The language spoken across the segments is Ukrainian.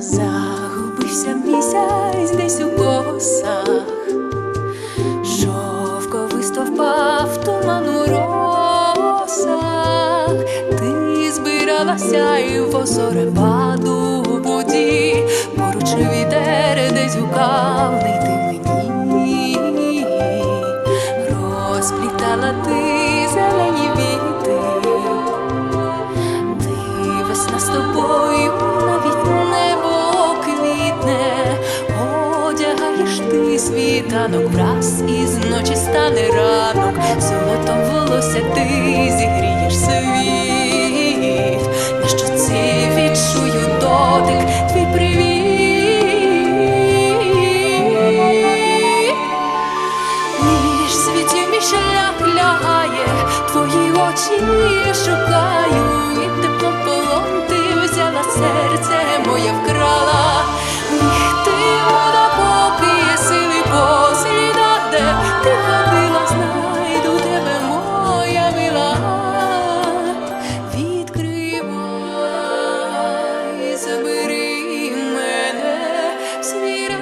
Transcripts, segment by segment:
Загубився місяць десь у косах, шовковисто впав туман у росах, ти збиралася і в зорепаду у воді, поруч вітер десь гукав, не йти мені, розплітала ти зелені віти. Ти весна з тобою світанок враз із ночі стане ранок, золотом волосся ти зігрієш світ, на щоці відчую дотик, твій привіт. Між світів мій шлях лягає, твої очі шукаю, і тепло знайду тебе, моя мила. Відкривай, забери мене в.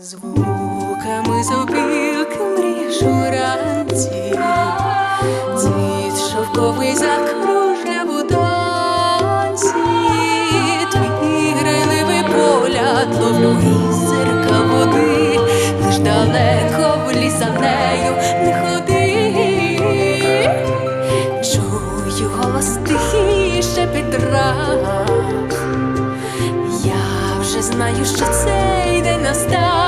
Звуками зопілки мрієш уранці, Цвіт шовковий закружляв у танці, твій грайливий погляд ловлю голос тихіше шепіт. Я вже знаю, що цей день настав.